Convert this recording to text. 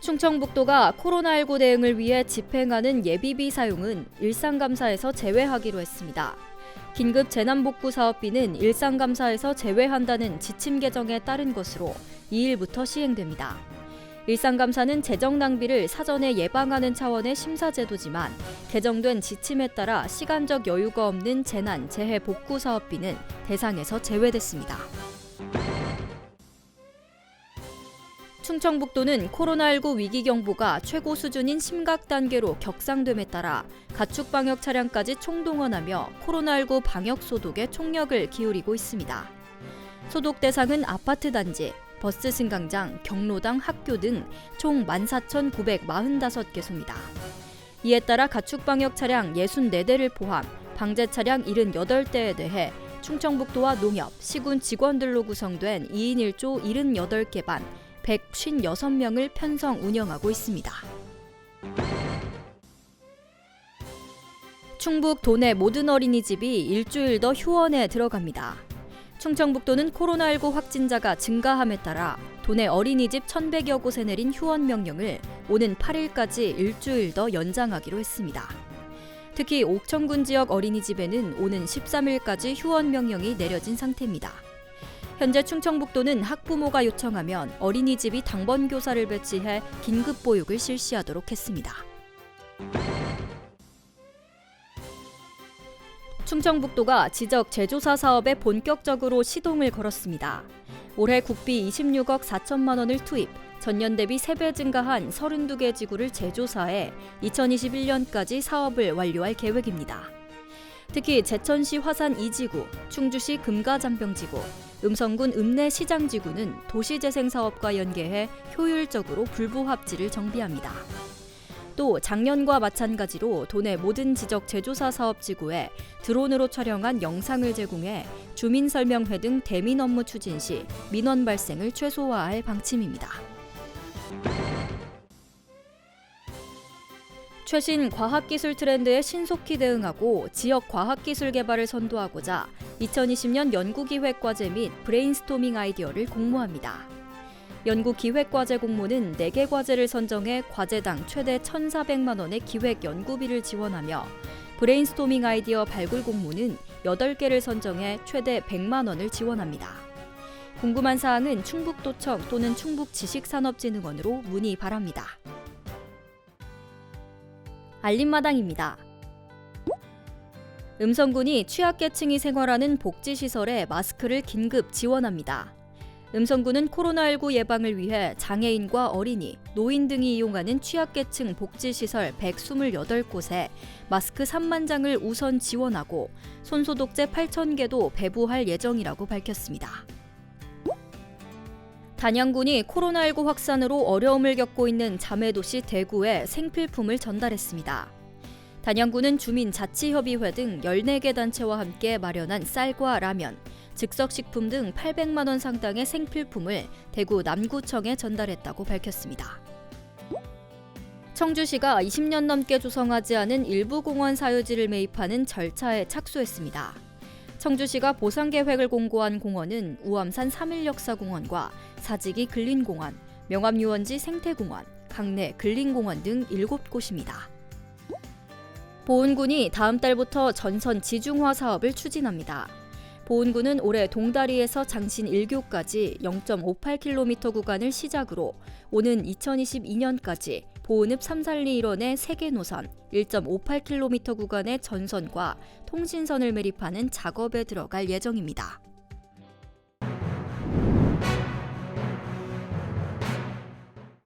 충청북도가 코로나19 대응을 위해 집행하는 예비비 사용은 일상감사에서 제외하기로 했습니다. 긴급 재난복구 사업비는 일상감사에서 제외한다는 지침 개정에 따른 것으로 2일부터 시행됩니다. 일상감사는 재정 낭비를 사전에 예방하는 차원의 심사제도지만 개정된 지침에 따라 시간적 여유가 없는 재난, 재해 복구 사업비는 대상에서 제외됐습니다. 충청북도는 코로나19 위기 경보가 최고 수준인 심각 단계로 격상됨에 따라 가축 방역 차량까지 총동원하며 코로나19 방역 소독에 총력을 기울이고 있습니다. 소독 대상은 아파트 단지, 버스 승강장, 경로당, 학교 등 총 14,945개소입니다. 이에 따라 가축 방역 차량 64대를 포함 방제 차량 78대에 대해 충청북도와 농협, 시군 직원들로 구성된 2인 1조 78개 반 156명을 편성 운영하고 있습니다. 충북 도내 모든 어린이집이 일주일 더 휴원에 들어갑니다. 충청북도는 코로나19 확진자가 증가함에 따라 도내 어린이집 1,100여 곳에 내린 휴원 명령을 오는 8일까지 일주일 더 연장하기로 했습니다. 특히 옥천군 지역 어린이집에는 오는 13일까지 휴원 명령이 내려진 상태입니다. 현재 충청북도는 학부모가 요청하면 어린이집이 당번 교사를 배치해 긴급 보육을 실시하도록 했습니다. 충청북도가 지적 제조사 사업에 본격적으로 시동을 걸었습니다. 올해 국비 26억 4천만 원을 투입, 전년 대비 3배 증가한 32개 지구를 제조사해 2021년까지 사업을 완료할 계획입니다. 특히 제천시 화산 2지구, 충주시 금가장병지구, 음성군 읍내 시장지구는 도시재생사업과 연계해 효율적으로 불부합지를 정비합니다. 또 작년과 마찬가지로 도내 모든 지적 제조사 사업지구에 드론으로 촬영한 영상을 제공해 주민 설명회 등 대민 업무 추진 시 민원 발생을 최소화할 방침입니다. 최신 과학기술 트렌드에 신속히 대응하고 지역 과학기술 개발을 선도하고자 2020년 연구기획과제 및 브레인스토밍 아이디어를 공모합니다. 연구기획과제 공모는 4개 과제를 선정해 과제당 최대 1,400만 원의 기획 연구비를 지원하며 브레인스토밍 아이디어 발굴 공모는 8개를 선정해 최대 100만 원을 지원합니다. 궁금한 사항은 충북도청 또는 충북지식산업진흥원으로 문의 바랍니다. 알림마당입니다. 음성군이 취약계층이 생활하는 복지시설에 마스크를 긴급 지원합니다. 음성군은 코로나19 예방을 위해 장애인과 어린이, 노인 등이 이용하는 취약계층 복지시설 128곳에 마스크 3만 장을 우선 지원하고 손소독제 8,000개도 배부할 예정이라고 밝혔습니다. 단양군이 코로나19 확산으로 어려움을 겪고 있는 자매도시 대구에 생필품을 전달했습니다. 단양군은 주민 자치협의회 등 14개 단체와 함께 마련한 쌀과 라면, 즉석식품 등 800만 원 상당의 생필품을 대구 남구청에 전달했다고 밝혔습니다. 청주시가 20년 넘게 조성하지 않은 일부 공원 사유지를 매입하는 절차에 착수했습니다. 청주시가 보상 계획을 공고한 공원은 우암산 3.1역사공원과 사직이 근린공원, 명암유원지 생태공원, 강내 근린공원 등 7곳입니다. 보은군이 다음 달부터 전선 지중화 사업을 추진합니다. 보은군은 올해 동다리에서 장신 1교까지 0.58km 구간을 시작으로 오는 2022년까지 보은읍 삼산리 일원의 세개 노선 1.58km 구간의 전선과 통신선을 매립하는 작업에 들어갈 예정입니다.